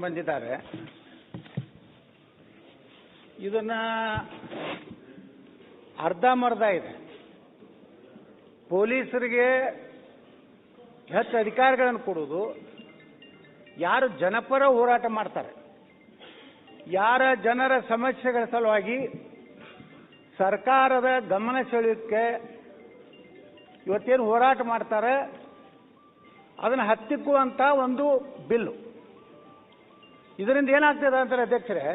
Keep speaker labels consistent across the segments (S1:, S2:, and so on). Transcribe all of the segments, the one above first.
S1: ತಗೊಂಡು ಬಂದಿದ್ದಾರೆ. ಇದನ್ನ ಮರ್ಧ ಇದೆ. ಪೊಲೀಸರಿಗೆ ಹೆಚ್ಚು ಅಧಿಕಾರಗಳನ್ನು ಕೊಡುವುದು, ಯಾರು ಜನಪರ ಹೋರಾಟ ಮಾಡ್ತಾರೆ, ಯಾರ ಜನರ ಸಮಸ್ಯೆಗಳ ಸಲುವಾಗಿ ಸರ್ಕಾರದ ಗಮನ ಸೆಳೆಯೋಕ್ಕೆ ಇವತ್ತೇನು ಹೋರಾಟ ಮಾಡ್ತಾರೆ, ಅದನ್ನು ಹತ್ತಿಕ್ಕುವಂಥ ಒಂದು ಬಿಲ್ಲು. ಇದರಿಂದ ಏನಾಗ್ತದೆ ಅಂತಾರೆ ಅಧ್ಯಕ್ಷರೇ,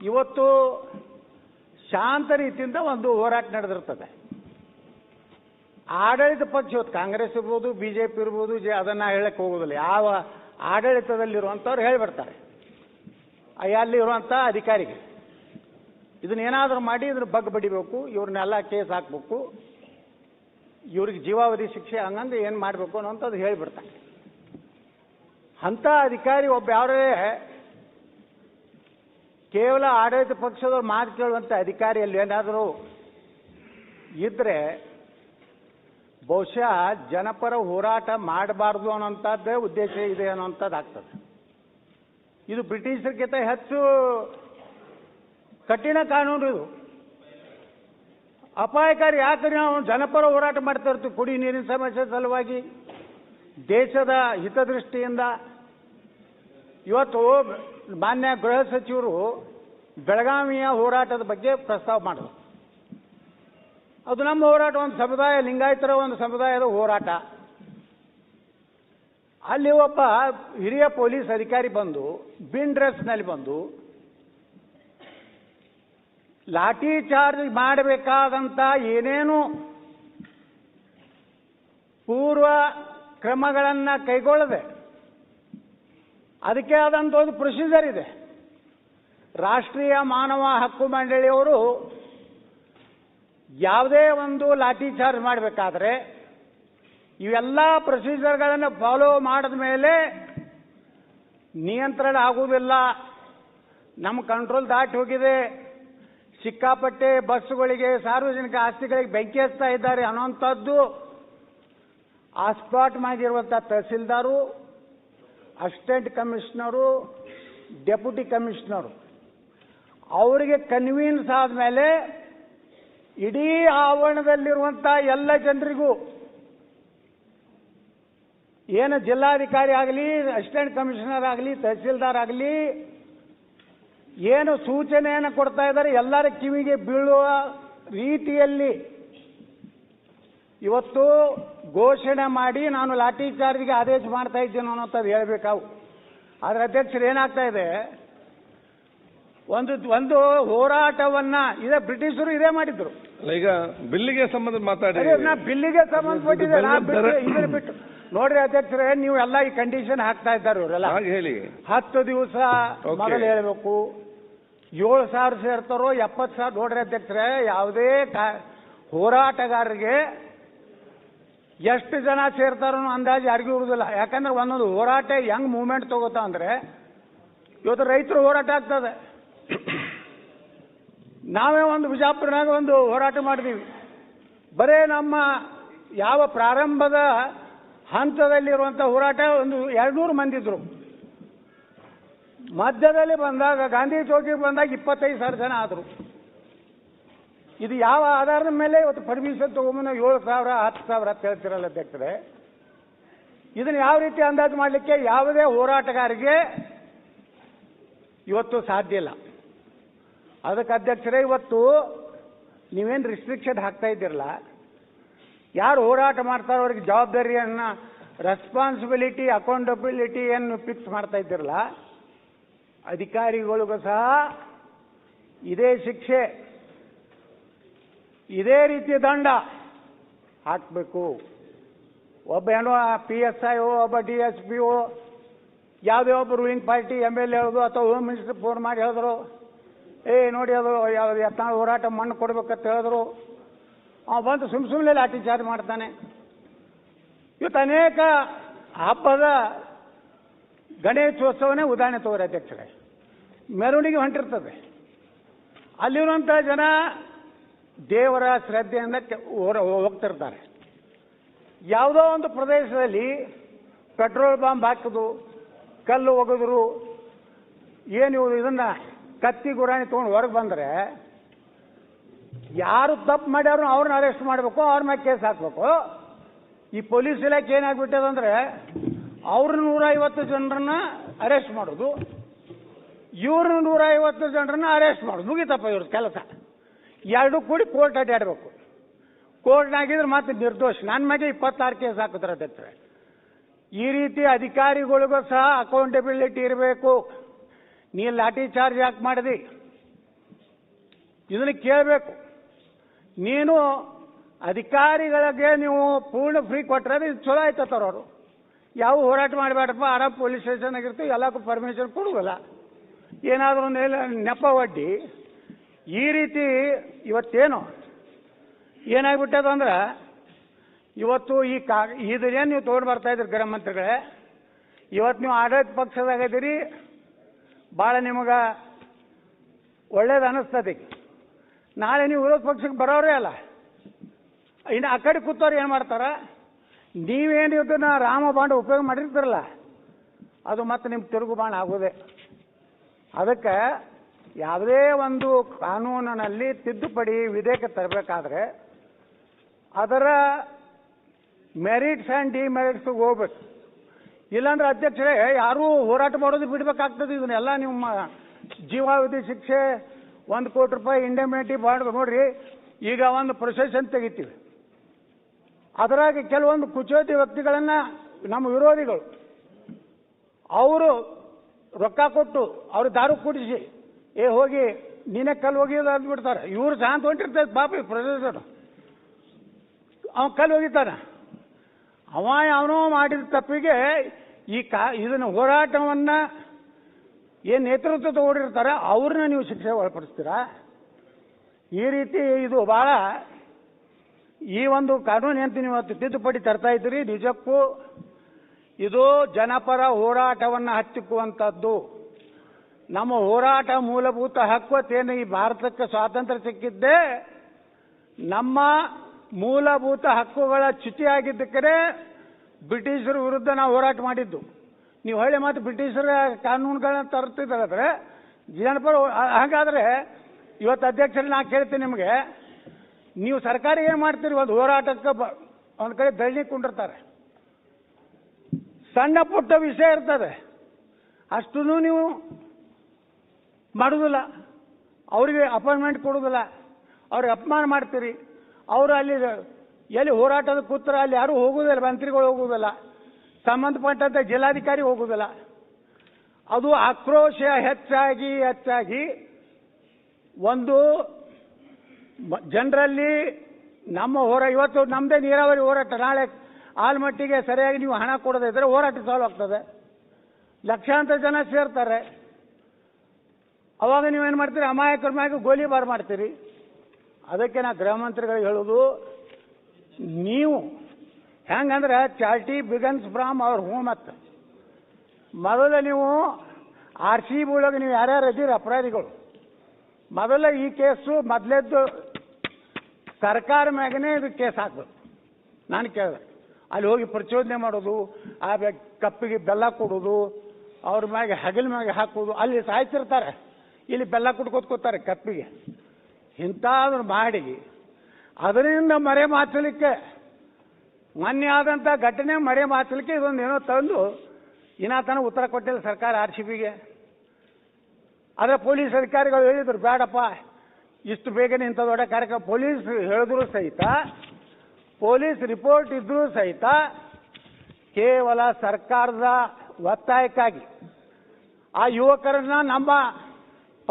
S1: ಇವತ್ತು ಶಾಂತ ರೀತಿಯಿಂದ ಒಂದು ಹೋರಾಟ ನಡೆದಿರ್ತದೆ. ಆಡಳಿತ ಪಕ್ಷ ಇವತ್ತು ಕಾಂಗ್ರೆಸ್ ಇರ್ಬೋದು, ಬಿಜೆಪಿ ಇರ್ಬೋದು, ಜೆ ಅದನ್ನು ಹೇಳಕ್ಕೆ ಹೋಗೋದಿಲ್ಲ. ಯಾವ ಆಡಳಿತದಲ್ಲಿರುವಂಥವ್ರು ಅಲ್ಲಿ ಅಲ್ಲಿರುವಂಥ ಅಧಿಕಾರಿಗೆ ಇದನ್ನ ಏನಾದರೂ ಮಾಡಿ ಇದ್ರ ಬಗ್ ಬಡಿಬೇಕು, ಇವ್ರನ್ನೆಲ್ಲ ಕೇಸ್ ಹಾಕ್ಬೇಕು. ಇವ್ರಿಗೆ ಜೀವಾವಧಿ ಶಿಕ್ಷೆ ಹಂಗಂದ್ರೆ ಏನು ಮಾಡಬೇಕು ಅನ್ನೋಂಥದ್ದು ಹೇಳಿಬಿಡ್ತಾರೆ. ಅಂಥ ಅಧಿಕಾರಿ ಒಬ್ಬ ಯಾರೇ, ಕೇವಲ ಆಡಳಿತ ಪಕ್ಷದವ್ರು ಮಾತು ಕೇಳುವಂಥ ಅಧಿಕಾರಿಯಲ್ಲಿ ಏನಾದರೂ ಇದ್ರೆ ಬಹುಶಃ ಜನಪರ ಹೋರಾಟ ಮಾಡಬಾರ್ದು ಅನ್ನೋಂಥದ್ದೇ ಉದ್ದೇಶ ಇದೆ ಅನ್ನೋಂಥದ್ದು ಆಗ್ತದೆ. ಇದು ಬ್ರಿಟಿಷರಿಗಿಂತ ಹೆಚ್ಚು ಕಠಿಣ ಕಾನೂನು ಇದು. ಅಪಾಯಕಾರಿ ಯಾಕೆ ನಾವು ಜನಪರ ಹೋರಾಟ ಮಾಡ್ತಾ ಇರ್ತೀವಿ. ಕುಡಿ ನೀರಿನ ಸಮಸ್ಯೆ ಸಲುವಾಗಿ ದೇಶದ ಹಿತದೃಷ್ಟಿಯಿಂದ ಇವತ್ತು ಮಾನ್ಯ ಗೃಹ ಸಚಿವರು ಬೆಳಗಾವಿಯ ಹೋರಾಟದ ಬಗ್ಗೆ ಪ್ರಸ್ತಾವ ಮಾಡಿದ್ರು. ಅದು ನಮ್ಮ ಹೋರಾಟ, ಒಂದು ಸಮುದಾಯ, ಲಿಂಗಾಯತರ ಒಂದು ಸಮುದಾಯದ ಹೋರಾಟ. ಅಲ್ಲಿ ಒಬ್ಬ ಹಿರಿಯ ಪೊಲೀಸ್ ಅಧಿಕಾರಿ ಬಂದು, ಬಿನ್ ಡ್ರೆಸ್ನಲ್ಲಿ ಬಂದು, ಲಾಠಿ ಚಾರ್ಜ್ ಮಾಡಬೇಕಾದಂಥ ಏನೇನು ಪೂರ್ವ ಕ್ರಮಗಳನ್ನು ಕೈಗೊಳ್ಳದೆ ಅದಕ್ಕೆ ಆದಂಥ ಒಂದು ಪ್ರೊಸೀಜರ್ ಇದೆ. ರಾಷ್ಟ್ರೀಯ ಮಾನವ ಹಕ್ಕು ಮಂಡಳಿಯವರು ಯಾವುದೇ ಒಂದು ಲಾಠಿ ಚಾರ್ಜ್ ಮಾಡಬೇಕಾದ್ರೆ ಇವೆಲ್ಲ ಪ್ರೊಸೀಜರ್ಗಳನ್ನು ಫಾಲೋ ಮಾಡಿದ ಮೇಲೆ ನಿಯಂತ್ರಣ ಆಗುವುದಿಲ್ಲ. ನಮ್ಮ ಕಂಟ್ರೋಲ್ ದಾಟಿ ಹೋಗಿದೆ. ಸಿಕ್ಕಾಪಟ್ಟೆ ಬಸ್ಸುಗಳಿಗೆ, ಸಾರ್ವಜನಿಕ ಆಸ್ತಿಗಳಿಗೆ ಬೆಂಕಿ ಹಚ್ತಾ ಇದ್ದಾರೆ ಅನ್ನೋಂಥದ್ದು ಆ ಸ್ಪಾಟ್ ಮಾಡಿರುವಂಥ tahsildar. Assistant commissioner, deputy commissioner. ಅವರಿಗೆ ಕನ್ವೀನ್ಸ್ ಆದಮೇಲೆ ಇಡೀ ಆವರಣದಲ್ಲಿರುವಂಥ ಎಲ್ಲ ಜನರಿಗೂ ಏನು ಜಿಲ್ಲಾಧಿಕಾರಿ ಆಗಲಿ, ಅಸಿಸ್ಟೆಂಟ್ ಕಮಿಷನರ್ ಆಗಲಿ, ತಹಸೀಲ್ದಾರ್ ಆಗಲಿ, ಏನು ಸೂಚನೆಯನ್ನು ಕೊಡ್ತಾ ಇದ್ದಾರೆ, ಎಲ್ಲರ ಕಿವಿಗೆ ಬೀಳುವ ರೀತಿಯಲ್ಲಿ ಇವತ್ತು ಘೋಷಣೆ ಮಾಡಿ ನಾನು ಲಾಠಿ ಚಾರ್ಜ್ಗೆ ಆದೇಶ ಮಾಡ್ತಾ ಇದ್ದೇನೆ ಅನ್ನೋಂಥದ್ದು ಹೇಳ್ಬೇಕಾವು. ಆದ್ರೆ ಅಧ್ಯಕ್ಷರು ಏನಾಗ್ತಾ ಇದೆ? ಒಂದು ಒಂದು ಹೋರಾಟವನ್ನ ಇದೇ ಬ್ರಿಟಿಷರು ಇದೇ ಮಾಡಿದ್ರು.
S2: ಈಗ ಬಿಲ್ಲಿಗೆ ಸಂಬಂಧ ಮಾತಾಡಿ.
S1: ನಾ ಬಿಲ್ಲಿಗೆ ಸಂಬಂಧಪಟ್ಟಿದೆ ನಾ ಬಿಟ್ಟು
S2: ಬೆಲ್ಲ-
S1: ಇದನ್ನ ಬಿಟ್ಟು. ನೋಡ್ರಿ ಅಧ್ಯಕ್ಷರೇ ನೀವು ಎಲ್ಲ ಈ ಕಂಡೀಷನ್ ಹಾಕ್ತಾ ಇದ್ದಾರೆ ಇವರೆಲ್ಲ.
S2: ಹೇಳಿ.
S1: ಹತ್ತು ದಿವಸ. ಮೊದಲು ಹೇಳಬೇಕು. ಏಳು ಸಾವಿರ ಸೇರ್ತಾರೋ ಎಪ್ಪತ್ತು ಸಾವಿರ ನೋಡ್ರಿ ಅಧ್ಯಕ್ಷರೇ ಯಾವುದೇ ಹೋರಾಟಗಾರರಿಗೆ ಎಷ್ಟು ಜನ ಸೇರ್ತಾರೋ ಅಂದಾಜು ಯಾರಿಗೂ ಇರುವುದಿಲ್ಲ. ಯಾಕಂದ್ರೆ ಒಂದೊಂದು ಹೋರಾಟ ಹೆಂಗ್ ಮೂವ್ಮೆಂಟ್ ತಗೋತಾ ಅಂದ್ರೆ, ಇವತ್ತು ರೈತರು ಹೋರಾಟ ಆಗ್ತದೆ. ನಾವೇ ಒಂದು ಬಿಜಾಪುರನಾಗ ಒಂದು ಹೋರಾಟ ಮಾಡಿದೀವಿ. ಬರೇ ನಮ್ಮ ಯಾವ ಪ್ರಾರಂಭದ ಹಂತದಲ್ಲಿರುವಂಥ ಹೋರಾಟ ಒಂದು ಎರಡ್ನೂರು ಮಂದಿ ಇದ್ರು. ಮಧ್ಯದಲ್ಲಿ ಬಂದಾಗ, ಗಾಂಧಿ ಚೌಕಿಗೆ ಬಂದಾಗ ಇಪ್ಪತ್ತೈದು ಸಾವಿರ ಜನ ಆದರು. ಇದು ಯಾವ ಆಧಾರದ ಮೇಲೆ ಇವತ್ತು ಪರ್ಮಿಷನ್ ತಗೊಂಬನ ಏಳು ಸಾವಿರ, ಹತ್ತು ಸಾವಿರ ಅಂತ ಹೇಳ್ತಿರಲ್ಲ ಅಧ್ಯಕ್ಷರೇ? ಇದನ್ನು ಯಾವ ರೀತಿ ಅಂದಾಜು ಮಾಡಲಿಕ್ಕೆ ಯಾವುದೇ ಹೋರಾಟಗಾರಿಗೆ ಇವತ್ತು ಸಾಧ್ಯ ಇಲ್ಲ. ಅದಕ್ಕೆ ಅಧ್ಯಕ್ಷರೇ, ಇವತ್ತು ನೀವೇನು ರಿಸ್ಟ್ರಿಕ್ಷನ್ ಹಾಕ್ತಾ ಇದ್ದಿರಲ್ಲ? ಯಾರು ಹೋರಾಟ ಮಾಡ್ತಾರೋ ಅವ್ರಿಗೆ ಜವಾಬ್ದಾರಿಯನ್ನ ರೆಸ್ಪಾನ್ಸಿಬಿಲಿಟಿ ಅಕೌಂಟಬಿಲಿಟಿಯನ್ನು ಫಿಕ್ಸ್ ಮಾಡ್ತಾ ಇದ್ದಿರಲ್ಲ? ಅಧಿಕಾರಿಗಳಿಗೂ ಸಹ ಇದೇ ಶಿಕ್ಷೆ ಇದೇ ರೀತಿ ದಂಡ ಹಾಕಬೇಕು. ಒಬ್ಬ ಏನೋ ಪಿ ಎಸ್ ಐ ಒಬ್ಬ ಡಿ ಎಸ್ ಪಿ ಓ, ಯಾವುದೇ ಒಬ್ಬ ruling party M L A ಹೇಳೋದು ಅಥವಾ ಹೋಮ್ ಮಿನಿಸ್ಟರ್ ಫೋನ್ ಮಾಡಿ ಹೇಳಿದ್ರು, ಏ, ನೋಡಿ ಅದು ಯಾವ್ದು ಯತ್ನಾಳ್ ಹೋರಾಟ ಮಣ್ಣು ಕೊಡ್ಬೇಕಂತ ಹೇಳಿದ್ರು. ಅವ ಬಂದು ಸುಮ್ ಸುಮ್ಮನೆ ಲಾಠಿ ಚಾರ್ಜ್ ಮಾಡ್ತಾನೆ. ಇವತ್ತು ಅನೇಕ ಹಬ್ಬದ ಗಣೇಶೋತ್ಸವನೇ ಉದಾಹರಣೆ ತಗೋರಿ ಅಧ್ಯಕ್ಷರೇ. ಮೆರವಣಿಗೆ ಹೊಂಟಿರ್ತದೆ. ಅಲ್ಲಿರುವಂಥ ಜನ ದೇವರ ಶ್ರದ್ಧೆಯಿಂದ ಹೋಗ್ತಿರ್ತಾರೆ. ಯಾವುದೋ ಒಂದು ಪ್ರದೇಶದಲ್ಲಿ ಪೆಟ್ರೋಲ್ ಬಾಂಬ್ ಹಾಕಿದ್ರು ಕಲ್ಲು ಒಗೆದ್ರು, ಏನು ಇದನ್ನ ಕತ್ತಿ ಗುರಾಣಿ ತೊಗೊಂಡು ಹೊರಗೆ ಬಂದರೆ ಯಾರು ತಪ್ಪು ಮಾಡ್ಯಾರು ಅವ್ರನ್ನ ಅರೆಸ್ಟ್ ಮಾಡಬೇಕು, ಅವ್ರ ಮೇಲೆ ಕೇಸ್ ಹಾಕಬೇಕು. ಈ ಪೊಲೀಸ್ ಇಲಾಖೆ ಏನಾಗ್ಬಿಟ್ಟದಂದ್ರೆ ಅವ್ರ ನೂರ ಐವತ್ತು ಜನರನ್ನ ಅರೆಸ್ಟ್ ಮಾಡೋದು, ಇವ್ರ ನೂರ ಐವತ್ತು ಜನರನ್ನ ಅರೆಸ್ಟ್ ಮಾಡೋದು. ಮುಗಿತಪ್ಪ ಇವ್ರ ಕೆಲಸ. ಎರಡು ಕೂಡಿ ಕೋರ್ಟ್ ಅಡ್ಡಾಡ್ಬೇಕು. ಕೋರ್ಟ್ನಾಗಿದ್ರೆ ಮತ್ತೆ ನಿರ್ದೋಷ. ನನ್ನ ಮ್ಯಾಗೆ ಇಪ್ಪತ್ತಾರು ಕೇಸ್ ಹಾಕಿದ್ರೆ ಅಧ್ಯಕ್ಷರೇ ಈ ರೀತಿ ಅಧಿಕಾರಿಗಳಿಗೂ ಸಹ ಅಕೌಂಟಬಿಲಿಟಿ ಇರಬೇಕು. ನೀ ಲಾಠಿ ಚಾರ್ಜ್ ಯಾಕೆ ಮಾಡಿದಿ? ಇದನ್ನು ಕೇಳಬೇಕು. ನೀನು ಅಧಿಕಾರಿಗಳಿಗೆ ನೀವು ಪೂರ್ಣ ಫ್ರೀ ಕೊಟ್ಟರೆ ಇದು ಚಲೋ ಆಯ್ತತ್ತವ್ರು ಅವರು. ಯಾವ ಹೋರಾಟ ಮಾಡಬೇಡಪ್ಪ, ಆರಾಮ್ ಪೊಲೀಸ್ ಸ್ಟೇಷನ್ ಆಗಿರ್ತೀವಿ ಎಲ್ಲಕ್ಕೂ ಪರ್ಮಿಷನ್ ಕೊಡುವಲ್ಲ. ಏನಾದರೂ ಒಂದು ನೆಪ ಒಡ್ಡಿ. ಈ ರೀತಿ ಇವತ್ತೇನು? ಏನಾಗ್ಬಿಟ್ಟದ ಅಂದ್ರೆ, ಇವತ್ತು ಈ ಕಾ ಇದನ್ನೇನು ನೀವು ತೊಗೊಂಡು ಬರ್ತಾ ಇದ್ರಿ ಗೃಹ ಮಂತ್ರಿಗಳೇ, ಇವತ್ತು ನೀವು ಆಡಳಿತ ಪಕ್ಷದಾಗ ಇದೀರಿ ಭಾಳ ನಿಮಗೆ ಒಳ್ಳೇದು ಅನ್ನಿಸ್ತದೆ ನಾಳೆ ನೀವು ವಿರೋಧ ಪಕ್ಷಕ್ಕೆ ಬರೋರೇ ಅಲ್ಲ. ಇನ್ನು ಆ ಕಡೆ ಕೂತವ್ರು ಏನು ಮಾಡ್ತಾರ? ನೀವೇನು ಇದನ್ನ ರಾಮ ಬಾಂಡ ಉಪಯೋಗ ಮಾಡಿರ್ತೀರಲ್ಲ, ಅದು ಮತ್ತೆ ನಿಮ್ಗೆ ತಿರುಗು ಬಾಣ ಆಗೋದೆ. ಅದಕ್ಕೆ ಯಾವುದೇ ಒಂದು ಕಾನೂನಿನಲ್ಲಿ ತಿದ್ದುಪಡಿ ವಿಧೇಯಕ ತರಬೇಕಾದ್ರೆ ಅದರ ಮೆರಿಟ್ಸ್ ಆ್ಯಂಡ್ ಡಿಮೆರಿಟ್ಸ್ ಹೋಗ್ಬೇಕು. ಇಲ್ಲಾಂದ್ರೆ ಅಧ್ಯಕ್ಷರೇ, ಯಾರೂ ಹೋರಾಟ ಮಾಡೋದು ಬಿಡ್ಬೇಕಾಗ್ತದೆ ಇದನ್ನೆಲ್ಲ ನಿಮ್ಮ ಜೀವಾವಧಿ ಶಿಕ್ಷೆ, ಒಂದು ಕೋಟಿ ರೂಪಾಯಿ ಇಂಡೆಮಿನಿಟಿ ಬಾಂಡ್ ನೋಡ್ರಿ, ಈಗ ಒಂದು ಪ್ರೊಸೆಷನ್ ತೆಗಿತೀವಿ. ಅದರಾಗಿ ಕೆಲವೊಂದು ಕುಚೋತಿ ವ್ಯಕ್ತಿಗಳನ್ನ, ನಮ್ಮ ವಿರೋಧಿಗಳು, ಅವರು ರೊಕ್ಕ ಕೊಟ್ಟು, ಅವರು ದಾರು ಕುಡಿಸಿ ಏ, ಹೋಗಿ ನೀನೇ ಕಲ್ಲು ಹೋಗಿದ ಅಂದ್ಬಿಡ್ತಾರೆ. ಇವ್ರು ಶಾಂತ ಹೊಂಟಿರ್ತೈತೆ ಪಾಪ ಪ್ರೊಫೆಸರ್ ಅವ ಕಲ್ಲು ಹೋಗಿತಾನೆ ಅವ ಅವನೋ ಮಾಡಿದ ತಪ್ಪಿಗೆ ಈ ಕಾ, ಇದನ್ನ ಹೋರಾಟವನ್ನ ಏನು ನೇತೃತ್ವ ತಗೊಂಡಿರ್ತಾರೆ ಅವ್ರನ್ನ ನೀವು ಶಿಕ್ಷೆ ಒಳಪಡಿಸ್ತೀರಾ? ಈ ರೀತಿ ಇದು ಬಹಳ ಈ ಒಂದು ಕಾನೂನು ಅಂತ ನೀವು ತಿದ್ದುಪಡಿ ತರ್ತಾ ಇದ್ದೀರಿ, ನಿಜಕ್ಕೂ ಇದು ಜನಪರ ಹೋರಾಟವನ್ನು ಹತ್ತಿಕ್ಕುವಂಥದ್ದು ನಮ್ಮ ಹೋರಾಟ ಮೂಲಭೂತ ಹಕ್ಕು ಈ ಭಾರತಕ್ಕೆ ಸ್ವಾತಂತ್ರ್ಯ ಸಿಕ್ಕಿದ್ದೇ ನಮ್ಮ ಮೂಲಭೂತ ಹಕ್ಕುಗಳ ಚ್ಯುತಿಯಾಗಿದ್ದಕ್ಕೆ ಬ್ರಿಟಿಷರ ವಿರುದ್ಧ ನಾವು ಹೋರಾಟ ಮಾಡಿದ್ದು. ನೀವು ಹೊಳ್ಳಿ ಮತ್ತು ಬ್ರಿಟಿಷರ ಕಾನೂನುಗಳನ್ನ ತರುತ್ತಿದ್ದಾರೆ ಜನಪರ ಹಾಗಾದ್ರೆ ಇವತ್ತು ಅಧ್ಯಕ್ಷರು ನಾ ಕೇಳ್ತೀನಿ ನಿಮಗೆ. ನೀವು ಸರ್ಕಾರ ಏನು ಮಾಡ್ತೀರಿ? ಒಂದು ಹೋರಾಟಕ್ಕೆ ಒಂದು ಕಡೆ ದಳ್ಳಿ ಕುಂಡಿರ್ತಾರೆ. ಸಣ್ಣ ಪುಟ್ಟ ವಿಷಯ ಇರ್ತದೆ. ಅಷ್ಟು ನೀವು ಮಾಡುವುದಿಲ್ಲ ಅವರಿಗೆ ಅಪಾಯಿಂಟ್ಮೆಂಟ್ ಕೊಡುವುದಿಲ್ಲ ಅವ್ರಿಗೆ ಅಪಮಾನ ಮಾಡ್ತೀರಿ. ಅವರು ಅಲ್ಲಿ ಎಲ್ಲಿ ಹೋರಾಟದ ಕೂತ್ರ ಅಲ್ಲಿ ಯಾರೂ ಹೋಗುವುದಿಲ್ಲ ಮಂತ್ರಿಗಳು ಹೋಗುವುದಿಲ್ಲ ಸಂಬಂಧಪಟ್ಟಂತೆ ಜಿಲ್ಲಾಧಿಕಾರಿ ಹೋಗುವುದಿಲ್ಲ ಅದು ಆಕ್ರೋಶ ಹೆಚ್ಚಾಗಿ ಹೆಚ್ಚಾಗಿ ಒಂದು ಜನರಲ್ಲಿ ನಮ್ಮ ಹೋರ, ಇವತ್ತು ನಮ್ಮದೇ ನೀರಾವರಿ ಹೋರಾಟ. ನಾಳೆ ಆಲ್ಮಟ್ಟಿಗೆ ಸರಿಯಾಗಿ ನೀವು ಹಣ ಕೊಡದೇ ಇದ್ರೆ ಹೋರಾಟ ಸಾಲ್ವ್ ಆಗ್ತದೆ. ಲಕ್ಷಾಂತರ ಜನ ಸೇರ್ತಾರೆ. ಅವಾಗ ನೀವೇನು ಮಾಡ್ತೀರಿ? ಅಮಾಯಕರ ಮ್ಯಾಗ ಗೋಲಿಬಾರ್ ಮಾಡ್ತೀರಿ. ಅದಕ್ಕೆ ನಾ ಗೃಹ ಮಂತ್ರಿಗಳಿಗೆ ಹೇಳೋದು, ನೀವು ಹೆಂಗಂದ್ರೆ ಚಾರ್ಟಿ ಬಿಗನ್ಸ್ ಫ್ರಾಮ್ ಅವ್ರ ಹೋಮ್ ಅತ್ತ ಮೊದಲ ನೀವು ಆರ್ ಸಿ ಬಿ ಒಳಗೆ ನೀವು ಯಾರ್ಯಾರು ಇದ್ದೀರಿ ಅಪರಾಧಿಗಳು. ಮೊದಲ ಈ ಕೇಸು ಮೊದಲೇದ್ದು ಸರ್ಕಾರ ಮ್ಯಾಗನೇ ಇದು ಕೇಸ್ ಹಾಕ್ಬೇಕು. ನಾನು ಕೇಳಿದೆ. ಅಲ್ಲಿ ಹೋಗಿ ಪ್ರಚೋದನೆ ಮಾಡೋದು, ಆ ಕಪ್ಪಿಗೆ ಬೆಲ್ಲ ಕೊಡೋದು, ಅವ್ರ ಮ್ಯಾಗೆ ಹಗಲ್ ಮ್ಯಾಗೆ ಹಾಕೋದು, ಅಲ್ಲಿ ಸಾಯ್ತಿರ್ತಾರೆ. ಇಲ್ಲಿ ಬೆಲ್ಲ ಕುಟ್ಕೋತ್ಕೋತಾರೆ ಕಪ್ಪಿಗೆ ಇಂಥದನ್ನು ಮಾಡಿ, ಅದರಿಂದ ಮರೆ ಮಾಚಲಿಕ್ಕೆ, ಮೊನ್ನೆ ಆದಂಥ ಘಟನೆ ಮರೆ ಮಾಚಲಿಕ್ಕೆ ಇದೊಂದು ಏನೋ ತಂದು ಇನ್ನಾತನ ಉತ್ತರ ಕೊಟ್ಟಿಲ್ಲ ಸರ್ಕಾರ ಆರ್ ಸಿ ಬಿಗೆ. ಆದರೆ ಪೊಲೀಸ್ ಅಧಿಕಾರಿಗಳು ಹೇಳಿದ್ರು ಬೇಡಪ್ಪ ಇಷ್ಟು ಬೇಗನೆ ಇಂಥ ದೊಡ್ಡ ಕಾರ್ಯಕ್ರಮ. ಪೊಲೀಸ್ ಹೇಳಿದ್ರು ಸಹಿತ, ಪೊಲೀಸ್ ರಿಪೋರ್ಟ್ ಇದ್ರೂ ಸಹಿತ ಕೇವಲ ಸರ್ಕಾರದ ಒತ್ತಾಯಕ್ಕಾಗಿ. ಆ ಯುವಕರನ್ನ ನಮ್ಮ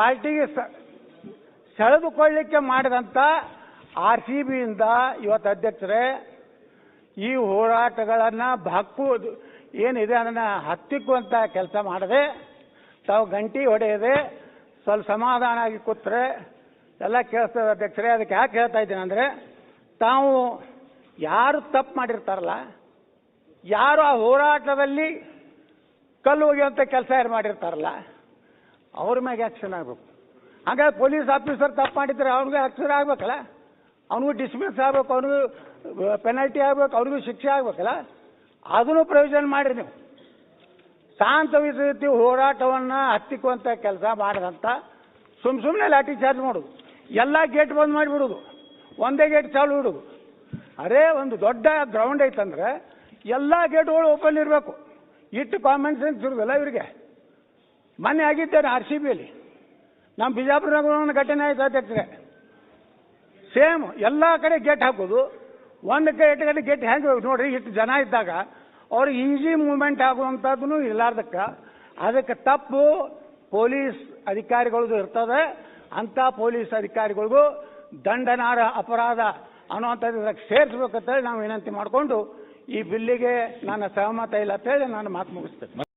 S1: ಪಾರ್ಟಿಗೆ ಸೆಳೆದುಕೊಳ್ಳಿಕ್ಕೆ ಮಾಡಿದಂಥ ಆರ್ ಸಿ ಬಿಯಿಂದ ಇವತ್ತು ಅಧ್ಯಕ್ಷರೇ, ಈ ಹೋರಾಟಗಳನ್ನು ಹಕ್ಕುವುದು ಏನಿದೆ ಅದನ್ನು ಹತ್ತಿಕ್ಕುವಂಥ ಕೆಲಸ ಮಾಡದೆ, ತಾವು ಗಂಟಿ ಹೊಡೆಯದೆ, ಸ್ವಲ್ಪ ಸಮಾಧಾನ ಆಗಿ ಕೂತ್ರೆ, ಎಲ್ಲ ಕೇಳಿಸ್ತದೆ ಅಧ್ಯಕ್ಷರೇ, ಅದಕ್ಕೆ ಯಾಕೆ ಹೇಳ್ತಾ ಇದ್ದೀನಿ ಅಂದರೆ, ತಾವು ಯಾರು ತಪ್ಪು ಮಾಡಿರ್ತಾರಲ್ಲ, ಯಾರು ಆ ಹೋರಾಟದಲ್ಲಿ ಕಲ್ಲು ಒಗೆಯುವಂಥ ಕೆಲಸ ಯಾರು ಮಾಡಿರ್ತಾರಲ್ಲ ಅವ್ರ ಮ್ಯಾಗೆ ಆ್ಯಕ್ಷನ್ ಆಗ್ಬೇಕು. ಹಾಗಾಗಿ ಪೊಲೀಸ್ ಆಫೀಸರ್ ತಪ್ಪು ಮಾಡಿದ್ರೆ ಅವ್ನಿಗೆ ಆ್ಯಕ್ಷನ್ ಆಗ್ಬೇಕಲ್ಲ? ಅವ್ನಿಗೂ ಡಿಸ್ಮಿಸ್ ಆಗ್ಬೇಕು, ಅವ್ನಿಗೂ ಪೆನಾಲ್ಟಿ ಆಗ್ಬೇಕು, ಅವ್ರಿಗೂ ಶಿಕ್ಷೆ ಆಗ್ಬೇಕಲ್ಲ? ಅದನ್ನು ಪ್ರಯೋಜನ ಮಾಡಿರಿ ನೀವು. ಶಾಂತವಿಸಿ ಹೋರಾಟವನ್ನು ಹತ್ತಿಕ್ಕುವಂಥ ಕೆಲಸ ಮಾಡದಂತ ಸುಮ್ ಸುಮ್ಮನೆ ಲಾಠಿ ಚಾರ್ಜ್ ಮಾಡೋದು. ಎಲ್ಲ ಗೇಟ್ ಬಂದ್ ಮಾಡಿಬಿಡೋದು. ಒಂದೇ ಗೇಟ್ ಚಾಲು ಇಡೋದು. ಅರೇ, ಒಂದು ದೊಡ್ಡ ಗ್ರೌಂಡ್ ಐತಂದ್ರೆ ಎಲ್ಲ ಗೇಟ್ಗಳು ಓಪನ್ ಇರಬೇಕು. ಇಟ್ಟು ಕಾಮನ್ ಸೆನ್ಸ್ ಇರೋದಿಲ್ಲ ಇವರಿಗೆ? ಮೊನ್ನೆ ಆಗಿದ್ದೇನೆ ಆರ್ ಸಿ ಬಿಯಲ್ಲಿ. ನಮ್ಮ ಬಿಜಾಪುರನಾಗ ಒಂದು ಘಟನೆ ಆಯ್ತು ಅಧ್ಯಕ್ಷರೇ. ಸೇಮ್ ಎಲ್ಲ ಕಡೆ ಗೇಟ್ ಹಾಕೋದು. ಒಂದು ಗೇಟ್ ಕಡೆ ಗೇಟ್ ಹೆಂಗೆ ನೋಡ್ರಿ, ಇಷ್ಟು ಜನ ಇದ್ದಾಗ. ಅವ್ರಿಗೆ ಈಸಿ ಮೂವ್ಮೆಂಟ್ ಆಗುವಂಥದ್ದು ಇರ್ಲಾರ್ದಕ್ಕೆ. ಅದಕ್ಕೆ ತಪ್ಪು ಪೊಲೀಸ್ ಅಧಿಕಾರಿಗಳದ್ದು ಇರ್ತದೆ. ಅಂಥ ಪೊಲೀಸ್ ಅಧಿಕಾರಿಗಳಿಗೂ ದಂಡನಾರ ಅಪರಾಧ ಅನ್ನುವಂಥದ್ದು ಇದಕ್ಕೆ ಸೇರಿಸ್ಬೇಕಂತೇಳಿ ನಾವು ವಿನಂತಿ ಮಾಡಿಕೊಂಡು ಈ ಬಿಲ್ಲಿಗೆ ನನ್ನ ಸಹಮತ ಇಲ್ಲ ಅಂತೇಳಿ ನಾನು ಮಾತು ಮುಗಿಸ್ತೇನೆ.